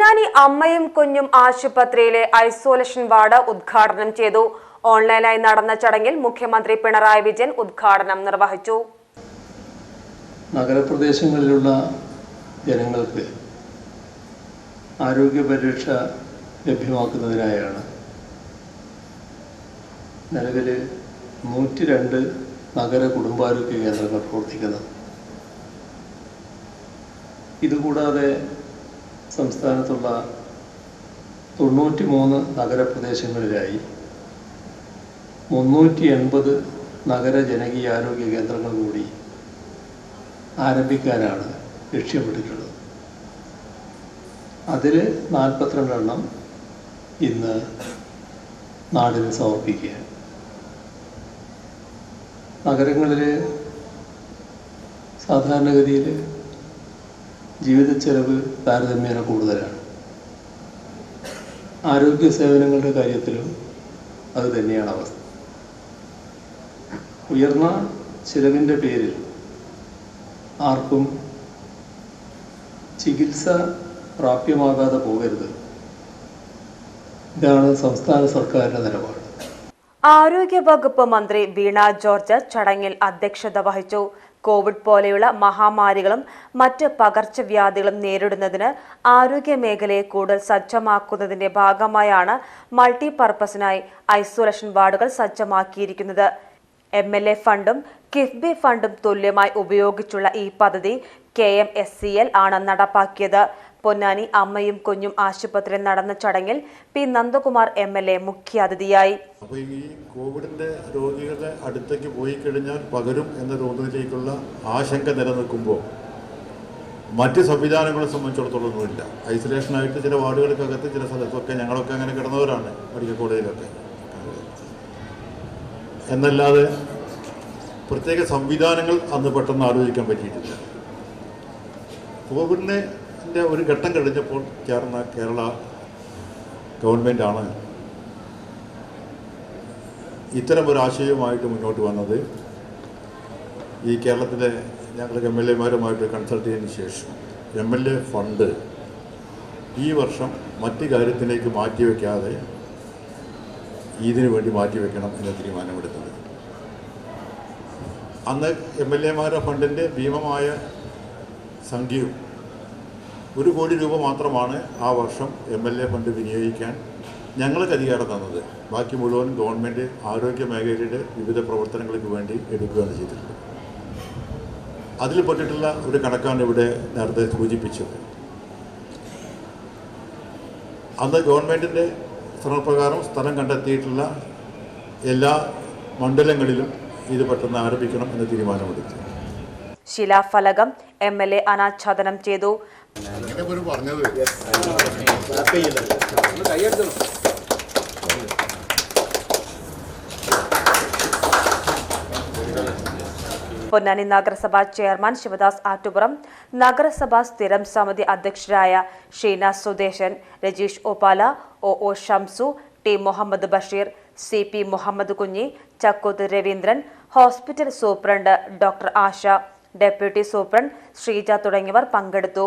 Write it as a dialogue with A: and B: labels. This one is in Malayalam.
A: പൊന്നാനി അമ്മയും കുഞ്ഞും ആശുപത്രിയിലെ ഐസൊലേഷൻ വാർഡ് ഉദ്ഘാടനം ചെയ്തു. ഓൺലൈനായി നടന്ന ചടങ്ങിൽ മുഖ്യമന്ത്രി പിണറായി വിജയൻ ഉദ്ഘാടനം നിർവഹിച്ചു.
B: നഗരപ്രദേശങ്ങളിലുള്ള ജനങ്ങൾക്ക് ആരോഗ്യ പരിരക്ഷ ലഭ്യമാക്കുന്നതിനായാണ് നിലവിൽ നൂറ്റി രണ്ട് നഗര കുടുംബാരോഗ്യ കേന്ദ്രങ്ങൾ പ്രവർത്തിക്കുന്നത്. ഇതുകൂടാതെ സംസ്ഥാനത്തുള്ള തൊണ്ണൂറ്റി മൂന്ന് നഗരപ്രദേശങ്ങളിലായി മുന്നൂറ്റി എൺപത് നഗര ജനകീയാരോഗ്യ കേന്ദ്രങ്ങൾ കൂടി ആരംഭിക്കാനാണ് ലക്ഷ്യമിട്ടിട്ടുള്ളത്. അതിൽ നാൽപ്പത്തിരണ്ടെണ്ണം ഇന്ന് നാടിന് സമർപ്പിക്കുകയാണ്. നഗരങ്ങളിൽ സാധാരണഗതിയിൽ ജീവിത ചെലവ് താരതമ്യേന കൂടുതലാണ്. ആരോഗ്യ സേവനങ്ങളുടെ കാര്യത്തിലും അത് തന്നെയാണ് അവസ്ഥ. ഉയർന്ന ചിലവിന്റെ പേരിൽ ആർക്കും ചികിത്സ പ്രാപ്യമാകാതെ പോകരുത്. ഇതാണ് സംസ്ഥാന സർക്കാരിന്റെ നിലപാട്.
A: ആരോഗ്യവകുപ്പ് മന്ത്രി വീണ ജോർജ് ചടങ്ങിൽ അധ്യക്ഷത വഹിച്ചു. കോവിഡ് പോലെയുള്ള മഹാമാരികളും മറ്റ് പകർച്ചവ്യാധികളും നേരിടുന്നതിന് ആരോഗ്യ മേഖലയെ കൂടുതൽ സജ്ജമാക്കുന്നതിന്റെ ഭാഗമായാണ് മൾട്ടി മൾട്ടിപർപ്പസിനായി ഐസൊലേഷൻ വാർഡുകൾ സജ്ജമാക്കിയിരിക്കുന്നത്. എം എൽ എ ഫണ്ടും കിഫ്ബി ഫണ്ടും തുല്യമായി ഉപയോഗിച്ചുള്ള ഈ പദ്ധതി K M S C L ആണ് നടപ്പാക്കിയത്. പൊന്നാനി അമ്മയും കുഞ്ഞും ആശുപത്രിയിൽ നടന്ന ചടങ്ങിൽ P Nandakumar M L A മുഖ്യാതിഥിയായി.
C: കോവിഡിന്റെ രോഗികളുടെ അടുത്തേക്ക് പോയി കഴിഞ്ഞാൽ പകരും എന്ന രോഗത്തിലേക്കുള്ള ആശങ്ക നിലനിൽക്കുമ്പോൾ മറ്റ് സംവിധാനങ്ങളെ സംബന്ധിച്ചിടത്തോളം ഒന്നുമില്ല. ഐസൊലേഷനായിട്ട് ചില വാർഡുകൾക്കകത്ത് ചില സ്ഥലത്തൊക്കെ ഞങ്ങളൊക്കെ അങ്ങനെ കിടന്നവരാണ് മെഡിക്കൽ കോളേജിലൊക്കെ. എന്നല്ലാതെ പ്രത്യേക സംവിധാനങ്ങൾ അന്ന് പെട്ടെന്ന് ആലോചിക്കാൻ പറ്റിയിട്ടില്ല. കോവിഡിനെ ന്റെ ഒരു ഘട്ടം കഴിഞ്ഞപ്പോൾ ചേർന്ന കേരള ഗവൺമെന്റാണ് ഇത്തരം ഒരു ആശയവുമായിട്ട് മുന്നോട്ട് വന്നത്. ഈ കേരളത്തിലെ ഞങ്ങൾ എം എൽ എമാരുമായിട്ട് കൺസൾട്ട് ചെയ്തതിന് ശേഷം എം എൽ എ ഫണ്ട് ഈ വർഷം മറ്റു കാര്യത്തിലേക്ക് മാറ്റിവെക്കാതെ ഇതിനു വേണ്ടി മാറ്റിവെക്കണം എന്ന തീരുമാനമെടുത്തത്. അന്ന് എം എൽ എമാരുടെ ഫണ്ടിന്റെ ഭീമമായ സംഖ്യയും ഒരു കോടി രൂപ മാത്രമാണ് ആ വർഷം എം എൽ എ ഫണ്ട് വിനിയോഗിക്കാൻ ഞങ്ങൾക്ക് അധികാരം തന്നത്. ബാക്കി മുഴുവൻ ഗവൺമെന്റ് ആരോഗ്യ മേഖലയുടെ വിവിധ പ്രവർത്തനങ്ങൾക്ക് വേണ്ടി എടുക്കുകയാണ് ചെയ്തിട്ടുള്ളത്. അതിൽ പെട്ടിട്ടുള്ള ഒരു കണക്കാണ് ഇവിടെ നേരത്തെ സൂചിപ്പിച്ചത്. അന്ന് ഗവൺമെന്റിന്റെ ശ്രമപ്രകാരം സ്ഥലം കണ്ടെത്തിയിട്ടുള്ള എല്ലാ മണ്ഡലങ്ങളിലും ഇത് പെട്ടെന്ന് ആരംഭിക്കണം എന്ന് തീരുമാനമെടുത്തു.
A: ശിലാഫലകം എം എൽ എ അനാച്ഛാദനം ചെയ്തു.
C: പറഞ്ഞത്.
A: പൊന്നാനി നഗരസഭാ ചെയർമാൻ ശിവദാസ് ആറ്റുപുറം നഗരസഭാ സ്ഥിരം സമിതി അധ്യക്ഷരായ ഷീന സുദേശൻ രജീഷ് ഒപാല ഒ O Shamsu T Muhammad Basheer C P Muhammad Kunhi Chakkoth Raveendran hospital superintendent doctor Asha deputy superintendent Sreeja തുടങ്ങിയവർ പങ്കെടുത്തു.